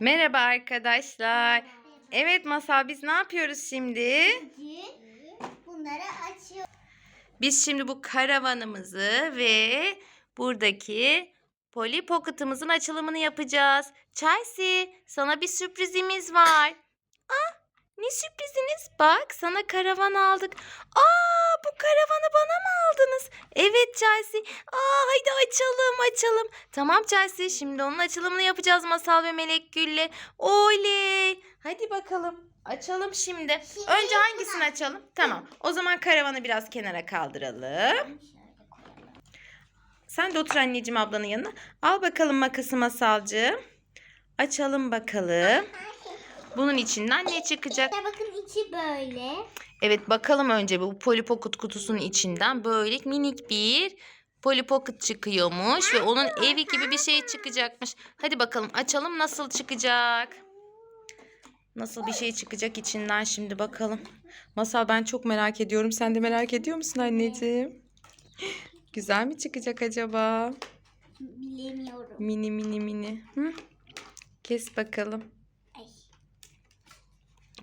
Merhaba arkadaşlar. Evet Masal biz ne yapıyoruz şimdi? Bunları açıyor. Biz şimdi bu karavanımızı ve buradaki Polly Pocket'ımızın açılımını yapacağız. Chelsea sana bir sürprizimiz var. Ah ne sürpriziniz? Bak sana karavan aldık. Aa karavanı bana mı aldınız? Evet Chelsea. Aa haydi açalım açalım. Tamam Chelsea şimdi onun açılımını yapacağız Masal ve Melek Gül'le. Oley. Hadi bakalım. Açalım şimdi. Önce hangisini açalım? Tamam. O zaman karavanı biraz kenara kaldıralım. Sen de otur anneciğim ablanın yanına. Al bakalım makası masalcığım. Açalım bakalım. Bunun içinden ne çıkacak? İşte bakın içi böyle. Evet bakalım önce bu Polly Pocket kutusunun içinden böyle minik bir Polly Pocket çıkıyormuş ve onun evi gibi bir şey çıkacakmış. Hadi bakalım açalım nasıl çıkacak? Nasıl bir şey çıkacak içinden şimdi bakalım. Masal ben çok merak ediyorum. Sen de merak ediyor musun anneciğim? Güzel mi çıkacak acaba? Bilemiyorum. Mini mini mini. Hı? Kes bakalım.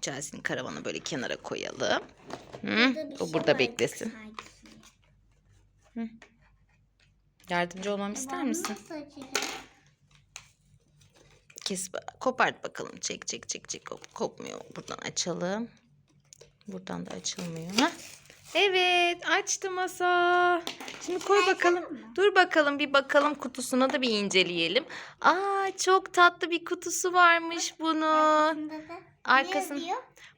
Chelsea'nin karavanı böyle kenara koyalım. Hı? Burada O şey burada var beklesin. sanki. Yardımcı olmamı ister misin? Kes, kopart bakalım. Çek çek çek çek. Kop, kopmuyor. Buradan açalım. Buradan da açılmıyor. Ha? Evet açtı masa. Şimdi koy bakalım. Dur bakalım bir bakalım kutusuna da bir inceleyelim. Aa çok tatlı bir kutusu varmış bunun. Arkasında da Arkasın-?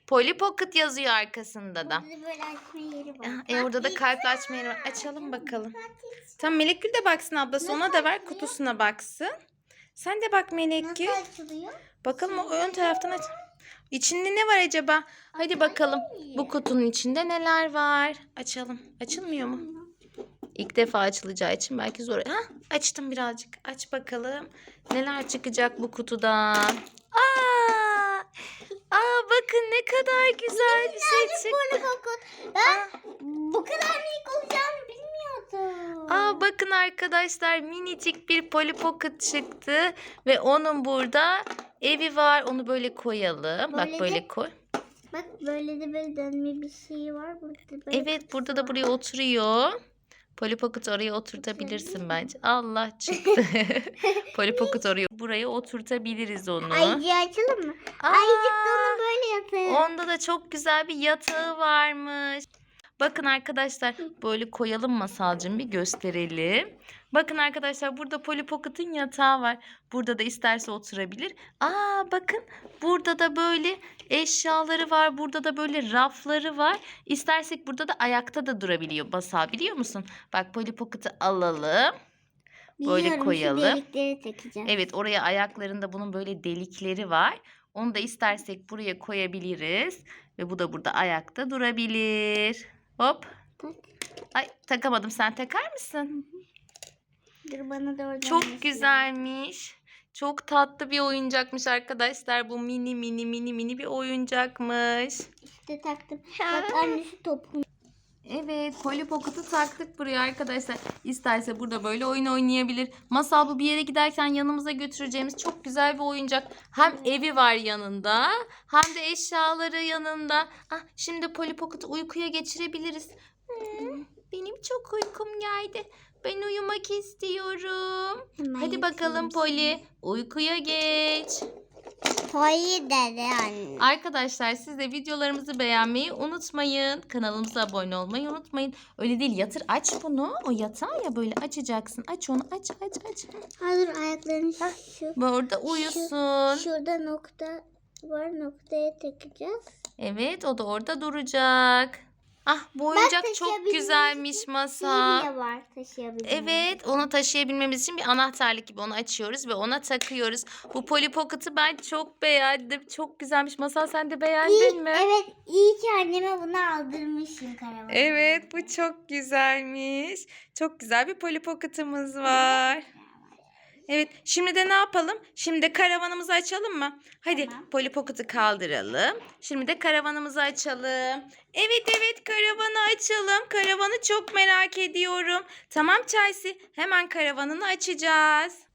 Polly Pocket yazıyor arkasında da. Burada böyle açma yeri var. Ah, E orada da kalple açma yeri var. Açalım bakalım. Tamam Melek Gül de baksın ablası. Ona da ver kutusuna baksın. Sen de bak Melek Gül. Bakalım o ön taraftan aç. İçinde ne var acaba? Hadi bakalım. Bu kutunun içinde neler var? Açalım. Açılmıyor mu? İlk defa açılacağı için belki zor. Ha, açtım birazcık. Aç bakalım. Neler çıkacak bu kutudan? Aa! Aa bakın ne kadar güzel bir şey çıktı. Ben bu kadar minik olacağını bilmiyordum. Aa bakın arkadaşlar minicik bir Polly Pocket çıktı ve onun burada evi var. Onu böyle koyalım. Bak Böyle böyle de- koy. Bak böyle de böyle dönme bir şey var. Burada böyle Evet burada da buraya oturuyor. Polly Pocket oraya oturtabilirsin bence. Allah çıktı. Polly Pocket oraya buraya oturtabiliriz onu. Ayıcı açalım mı? Aa, Ayıcık da onu böyle yapıyor. onda da çok güzel bir yatağı varmış. Bakın arkadaşlar böyle koyalım masalcığım bir gösterelim. Bakın arkadaşlar burada Polly Pocket'ın yatağı var. Burada da isterse oturabilir. Aa bakın burada da böyle eşyaları var. Burada da böyle rafları var. İstersek burada da ayakta da durabiliyor masal biliyor musun? Bak Polly Pocket'ı alalım. böyle Biliyorum, koyalım. delikleri takacağım. Evet oraya ayaklarında bunun böyle delikleri var. Onu da istersek buraya koyabiliriz. Ve bu da burada ayakta durabilir. Hop. Ay takamadım sen takar mısın? Dur bana da oradan Çok göster. güzelmiş. Çok tatlı bir oyuncakmış arkadaşlar. Bu mini mini mini mini bir oyuncakmış. İşte taktım. Bak anne şu topu. Evet Polly Pocket'ı taktık buraya arkadaşlar. İsterse burada böyle oyun oynayabilir. Masal bu bir yere giderken yanımıza götüreceğimiz çok güzel bir oyuncak. Hem evi var yanında hem de eşyaları yanında. Ah, şimdi Polly Pocket'ı uykuya geçirebiliriz. Hmm, benim çok uykum geldi. Ben uyumak istiyorum. Hemen Hadi bakalım Polly uykuya geç. Polly dedi anne. Arkadaşlar siz de videolarımızı beğenmeyi unutmayın. Kanalımıza abone olmayı unutmayın. Öyle değil yatır aç bunu. O yatağı ya böyle açacaksın. Aç onu aç aç aç. Hazır ayaklarını şu. Bu Orada uyusun. Şurada nokta var. Noktaya takacağız. Evet o da orada duracak. Ah bu oyuncak çok güzelmiş masa. Silye var. Evet onu taşıyabilmemiz için bir anahtarlık gibi onu açıyoruz ve ona takıyoruz. Bu Polly Pocket'ı ben çok beğendim. Çok güzelmiş. Masal sen de beğendin İyi, mi? evet iyi ki anneme bunu aldırmışım karavana. Evet bu çok güzelmiş. Çok güzel bir Polly Pocket'ımız var. Evet şimdi de ne yapalım? Şimdi karavanımızı açalım mı? Hadi Tamam. Polly Pocket'ı kaldıralım. Şimdi de karavanımızı açalım. Evet evet karavanı açalım. Karavanı çok merak ediyorum. Tamam Chelsea hemen karavanını açacağız.